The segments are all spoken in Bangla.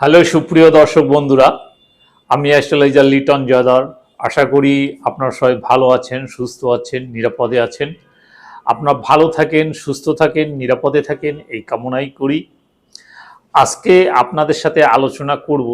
হ্যালো সুপ্রিয় দর্শক বন্ধুরা, আমি অ্যাস্ট্রোলজার লিটন জয়দার আশা করি আপনার সবাই ভালো আছেন, সুস্থ আছেন, নিরাপদে আছেন। আপনার ভালো থাকেন, সুস্থ থাকেন, নিরাপদে থাকেন, এই কামনাই করি। আজকে আপনাদের সাথে আলোচনা করব,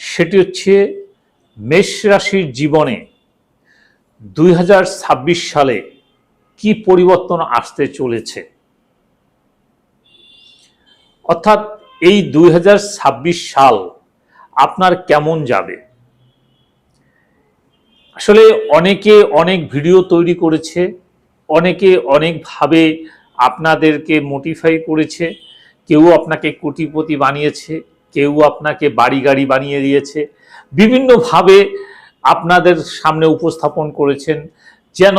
সেটি হচ্ছে মেষ রাশির জীবনে দুই হাজার ছাব্বিশ সালে কি পরিবর্তন আসতে চলেছে? অর্থাৎ এই দুই হাজার ছাব্বিশ সাল আপনার কেমন যাবে? আসলে অনেকে অনেক ভিডিও তৈরি করেছে, অনেকে অনেকভাবে আপনাদেরকে মোটিফাই করেছে, কেউ আপনাকে কোটিপতি বানিয়েছে, কেউ আপনাকে বাড়ি গাড়ি বানিয়ে দিয়েছে, বিভিন্নভাবে আপনাদের সামনে উপস্থাপন করেছেন, যেন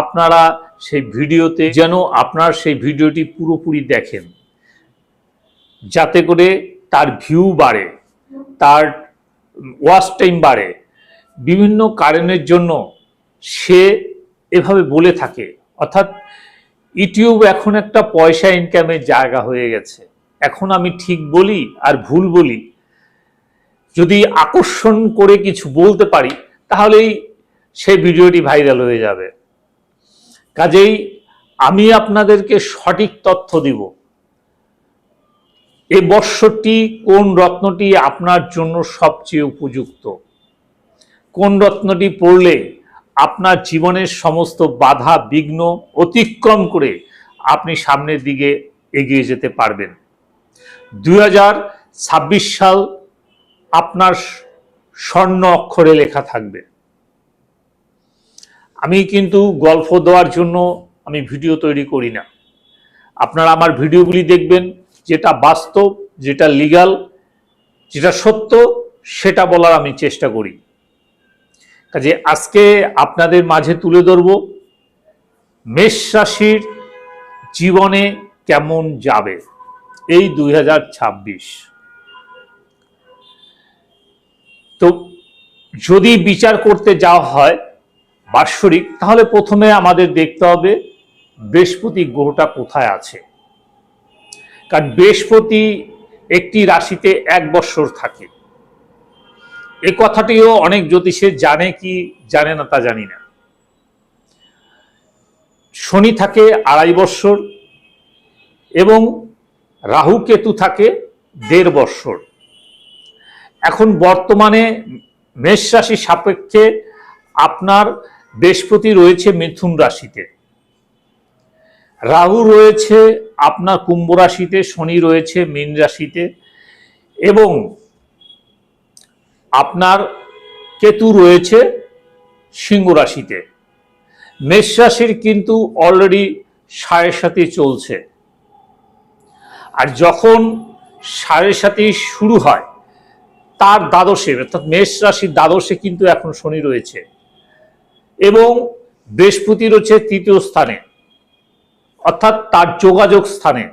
আপনারা সেই ভিডিওতে, যেন আপনার সেই ভিডিওটি পুরোপুরি দেখেন। যাতে করে তার ভিউ বাড়ে, তার ওয়াচ টাইম বাড়ে। বিভিন্ন কারণের জন্য সে এভাবে বলে থাকে। অর্থাৎ ইউটিউব এখন একটা পয়সা ইনকামের জায়গা হয়ে গেছে। এখন আমি ঠিক বলি আর ভুল বলি। যদি আকর্ষণ করে কিছু বলতে পারি, তাহলেই সেই ভিডিওটি ভাইরাল হয়ে যাবে। কাজেই আমি আপনাদেরকে সঠিক তথ্য দিব। এই বৎসরটি কোন রত্নটি আপনার জন্য সবচেয়ে উপযুক্ত? কোন রত্নটি পড়লে আপনার জীবনের সমস্ত বাধা, বিঘ্ন অতিক্রম করে আপনি সামনের দিকে এগিয়ে যেতে পারবেন? দু হাজার ছাব্বিশ সাল আপনার স্বর্ণ অক্ষরে লেখা থাকবে। আমি কিন্তু গল্প দেওয়ার জন্য আমি ভিডিও তৈরি করি না। আপনারা আমার ভিডিওগুলি দেখবেন যেটা বাস্তব, যেটা লিগাল যেটা সত্য, সেটা বলার আমি চেষ্টা করি। কাজে আজকে আপনাদের মাঝে তুলে ধরব, মেষ রাশির জীবনে কেমন যাবে? এই দুই হাজার ছাব্বিশ। তো যদি বিচার করতে যাওয়া হয় বাৎসরিক, তাহলে প্রথমে আমাদের দেখতে হবে বৃহস্পতি গ্রহটা কোথায় আছে। কারণ বৃহস্পতি একটি রাশিতে এক বৎসর থাকে। এই কথাটিও অনেক জ্যোতিষে জানে কি, জানে না তা জানি না। শনি থাকে আড়াই বৎসর এবং রাহু কেতু থাকে দেড় বৎসর। এখন বর্তমানে মেষ রাশি সাপেক্ষে আপনার বৃহস্পতি রয়েছে মিথুন রাশিতে। রাহু রয়েছে আপনার কুম্ভ রাশিতে শনি রয়েছে, মীন রাশিতে এবং আপনার কেতু রয়েছে সিংহ রাশিতে। মেষ রাশির কিন্তু অলরেডি সাড়ে সাথে চলছে। আর যখন সাড়ে সাথে শুরু হয়, তার দ্বাদশে, অর্থাৎ মেষ রাশির দ্বাদশে কিন্তু এখন শনি রয়েছে। এবং বৃহস্পতি রয়েছে তৃতীয় স্থানে। অর্থাৎ তার যোগাযোগ স্থানে,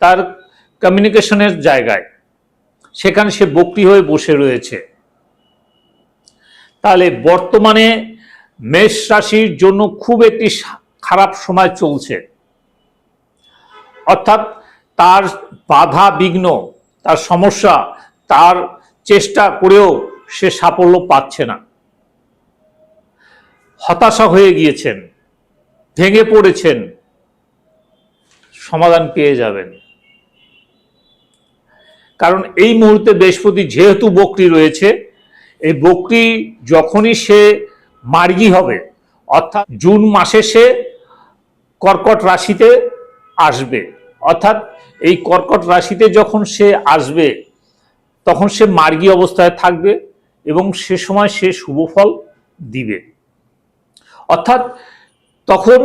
তার কমিউনিকেশনের জায়গায়, সেখানে সে বক্রি হয়ে বসে রয়েছে। তাহলে বর্তমানে মেষ রাশির জন্য খুব একটি খারাপ সময় চলছে। অর্থাৎ তার বাধা বিঘ্ন, তার সমস্যা, তার চেষ্টা করেও সে সাফল্য পাচ্ছে না। হতাশা হয়ে গিয়েছেন, ভেঙে পড়েছেন সমাধান পেয়ে যাবেন। কারণ এই মুহূর্তে বৃহস্পতি যেহেতু বকরি রয়েছে, এই বকরি যখনই সে মার্গী হবে, অর্থাৎ জুন মাসে সে কর্কট রাশিতে আসবে, অর্থাৎ এই কর্কট রাশিতে যখন সে আসবে, তখন সে মার্গী অবস্থায় থাকবে এবং সে সময় সে শুভ ফল দিবে। অর্থাৎ তখন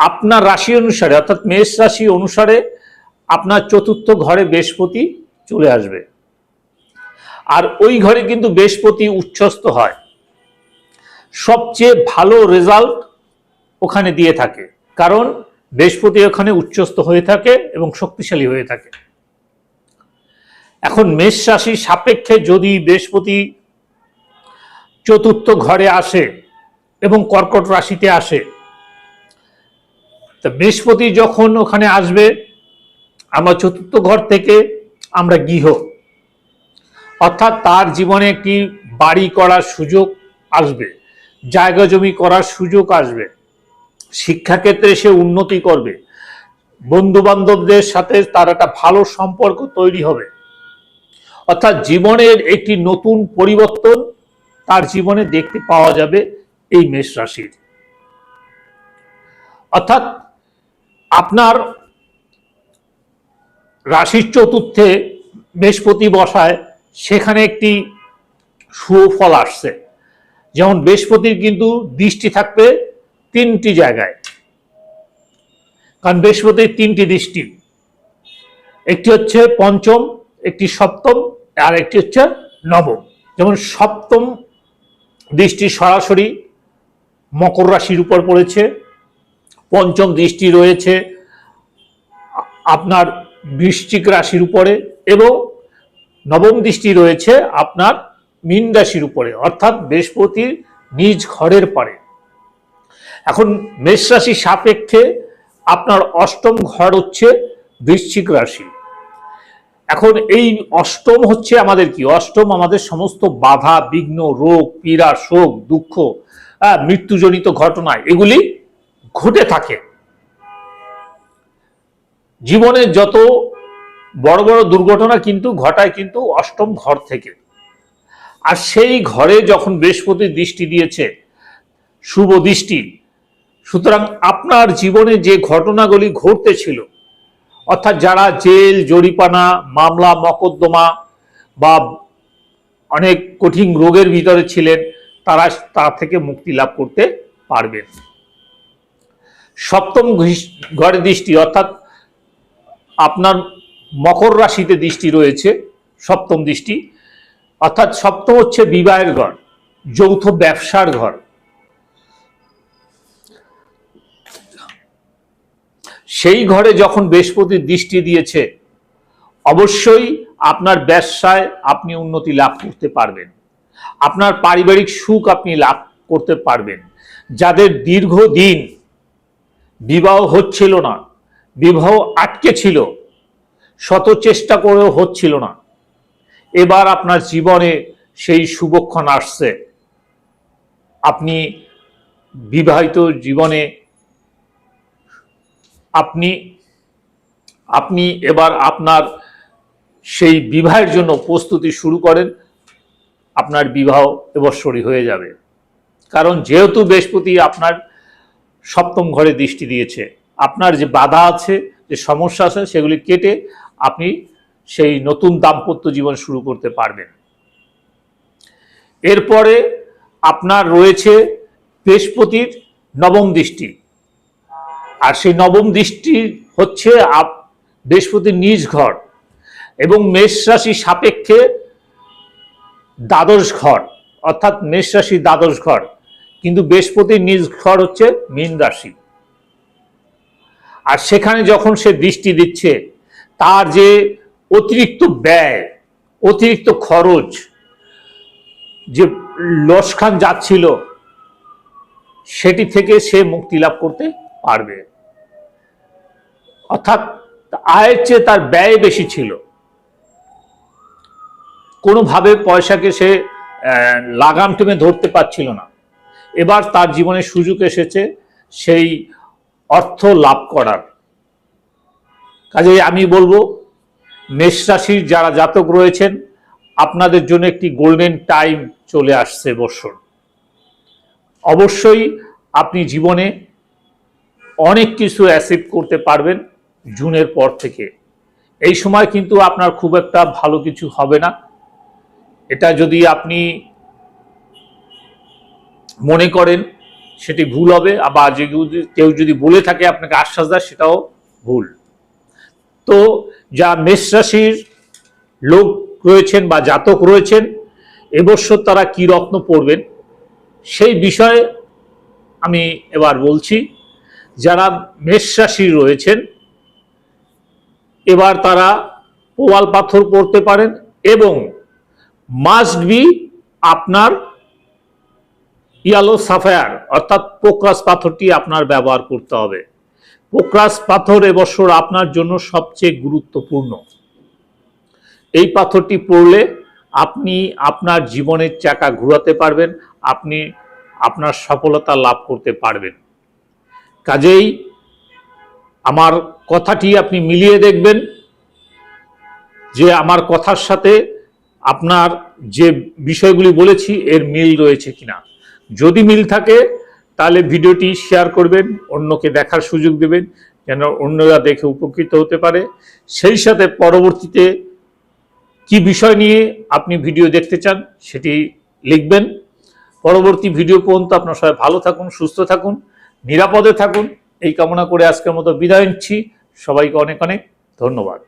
আপনার রাশি অনুসারে, অর্থাৎ মেষ রাশি অনুসারে আপনার চতুর্থ ঘরে বৃহস্পতি চলে আসবে। আর ওই ঘরে কিন্তু বৃহস্পতি উচ্ছ্বস্ত হয়। সবচেয়ে ভালো রেজাল্ট ওখানে দিয়ে থাকে। কারণ বৃহস্পতি ওখানে উচ্চস্ত হয়ে থাকে এবং শক্তিশালী হয়ে থাকে। এখন মেষ রাশির সাপেক্ষে যদি বৃহস্পতি চতুর্থ ঘরে আসে এবং কর্কট রাশিতে আসে তা বৃহস্পতি যখন ওখানে আসবে, আমরা চতুর্থ ঘর থেকে আমরা গৃহ। অর্থাৎ তার জীবনে একটি বাড়ি করার সুযোগ আসবে, জায়গা জমি করার সুযোগ আসবে, শিক্ষাক্ষেত্রে সে উন্নতি করবে বন্ধু বান্ধবদের সাথে তার একটা ভালো সম্পর্ক তৈরি হবে। অর্থাৎ জীবনের একটি নতুন পরিবর্তন তার জীবনে দেখতে পাওয়া যাবে এই মেষ রাশির। অর্থাৎ আপনার রাশির চতুর্থে বৃহস্পতি বসায়, সেখানে একটি সুফল আসছে। যেমন বৃহস্পতির কিন্তু দৃষ্টি থাকবে তিনটি জায়গায়। কারণ বৃহস্পতির তিনটি দৃষ্টি। একটি হচ্ছে পঞ্চম, একটি সপ্তম, আর একটি হচ্ছে নবম। যেমন সপ্তম দৃষ্টি সরাসরি মকর রাশির উপর পড়েছে। পঞ্চম দৃষ্টি রয়েছে আপনার বৃশ্চিক রাশির উপরে এবং নবম দৃষ্টি রয়েছে আপনার মীন রাশির উপরে অর্থাৎ বৃহস্পতির নিজ ঘরের পরে। এখন মেষ রাশি সাপেক্ষে আপনার অষ্টম ঘর হচ্ছে বৃশ্চিক রাশি। এখন এই অষ্টম হচ্ছে আমাদের কি? অষ্টম আমাদের সমস্ত বাধা বিঘ্ন রোগ পীড়া শোক দুঃখ আহ, মৃত্যুজনিত ঘটনা এগুলি ঘটে থাকে। জীবনের যত বড় বড় দুর্ঘটনা কিন্তু ঘটায় কিন্তু অষ্টম ঘর থেকে। আর সেই ঘরে যখন বৃহস্পতি দৃষ্টি দিয়েছে, শুভ দৃষ্টি, সুতরাং আপনার জীবনে যে ঘটনাগুলি ঘটতেছিল অর্থাৎ যারা জেল জরিপানা মামলা, মকদ্দমা বা অনেক কঠিন রোগের ভিতরে ছিলেন, তারা তা থেকে মুক্তি লাভ করতে পারবেন। সপ্তম ঘরে দৃষ্টি, অর্থাৎ আপনার মকর রাশিতে দৃষ্টি রয়েছে, সপ্তম দৃষ্টি। অর্থাৎ সপ্তম হচ্ছে বিবাহের ঘর, যৌথ ব্যবসার ঘর। সেই ঘরে যখন বৃহস্পতির দৃষ্টি দিয়েছে, অবশ্যই আপনার ব্যবসায় আপনি উন্নতি লাভ করতে পারবেন। আপনার পারিবারিক সুখ আপনি লাভ করতে পারবেন। যাদের দীর্ঘদিন বিবাহ হচ্ছিল না, বিবাহ আটকে ছিল, শত চেষ্টা করেও হচ্ছিল না। এবার আপনার জীবনে সেই শুভক্ষণ আসছে। আপনি বিবাহিত জীবনে আপনি আপনি এবার আপনার সেই বিবাহের জন্য প্রস্তুতি শুরু করেন, আপনার বিবাহ এবৎসরই হয়ে যাবে। কারণ যেহেতু বৃহস্পতি আপনার সপ্তম ঘরে দৃষ্টি দিয়েছে। আপনার যে বাধা আছে, যে সমস্যা আছে, সেগুলি কেটে আপনি সেই নতুন দাম্পত্য জীবন শুরু করতে পারবেন। এরপরে আপনার রয়েছে বৃহস্পতির নবম দৃষ্টি। আর সেই নবম দৃষ্টি হচ্ছে আপ- বৃহস্পতির নিজ ঘর এবং মেষ রাশি সাপেক্ষে দ্বাদশ ঘর, অর্থাৎ মেষ রাশি দ্বাদশ ঘর। কিন্তু বৃহস্পতির নিজ ঘর হচ্ছে মীন রাশি। আর সেখানে যখন সে দৃষ্টি দিচ্ছে, তার যে অতিরিক্ত ব্যয়, অতিরিক্ত খরচ, যে লসখান যাচ্ছিল, সেটি থেকে সে মুক্তি লাভ করতে পারবে। অর্থাৎ আয়ের চেয়ে তার ব্যয় বেশি ছিল। কোনোভাবে পয়সাকে সে লাগাম টেমে ধরতে পারছিল না। এবার তার জীবনে সুযোগ এসেছে সেই অর্থ লাভ করার। কাজেই আমি বলব, মেষ রাশির যারা জাতক রয়েছেন, আপনাদের জন্য একটি গোল্ডেন টাইম চলে আসছে বছর অবশ্যই আপনি জীবনে অনেক কিছু অ্যাসিভ করতে পারবেন জুনের পর থেকে। এই সময় কিন্তু আপনার খুব একটা ভালো কিছু হবে না। এটা যদি আপনি মনে করেন সেটি ভুল হবে, আবার যে কেউ- যদি বলে থাকে আপনাকে আশ্বাস দেয়, সেটাও ভুল। তো যা মেষ রাশির লোক রয়েছেন বা জাতক রয়েছেন, এবছর তারা কি রত্ন পড়বেন সেই বিষয়ে আমি এবার বলছি। যারা মেষ রাশি রয়েছেন, এবার তারা পোয়াল পাথর পড়তে পারেন এবং মাস্ট বি আপনার ইয়ালো সাফায়ার, অর্থাৎ পোকরাস পাথরটি আপনার ব্যবহার করতে হবে। পোকরাস পাথর এবছর আপনার জন্য সবচেয়ে গুরুত্বপূর্ণ। এই পাথরটি পড়লে আপনি আপনার জীবনের চাকা ঘোরাতে পারবেন, আপনি আপনার সফলতা লাভ করতে পারবেন। কাজেই আমার কথাটি আপনি মিলিয়ে দেখবেন যে আমার কথার সাথে আপনার যে বিষয়গুলি বলেছি, এর মিল রয়েছে কিনা। যদি মিল থাকে, তাহলে ভিডিওটি শেয়ার করবেন, অন্যকে দেখার সুযোগ দেবেন, যেন অন্যরা দেখে উপকৃত হতে পারে। সেই সাথে পরবর্তীতে কি বিষয় নিয়ে আপনি ভিডিও দেখতে চান, সেটি লিখবেন। পরবর্তী ভিডিও পর্যন্ত আপনার সবাই ভালো থাকুন, সুস্থ থাকুন, নিরাপদে থাকুন। এই কামনা করে আজকের মতো বিদায় নিচ্ছি। সবাইকে অনেক অনেক ধন্যবাদ।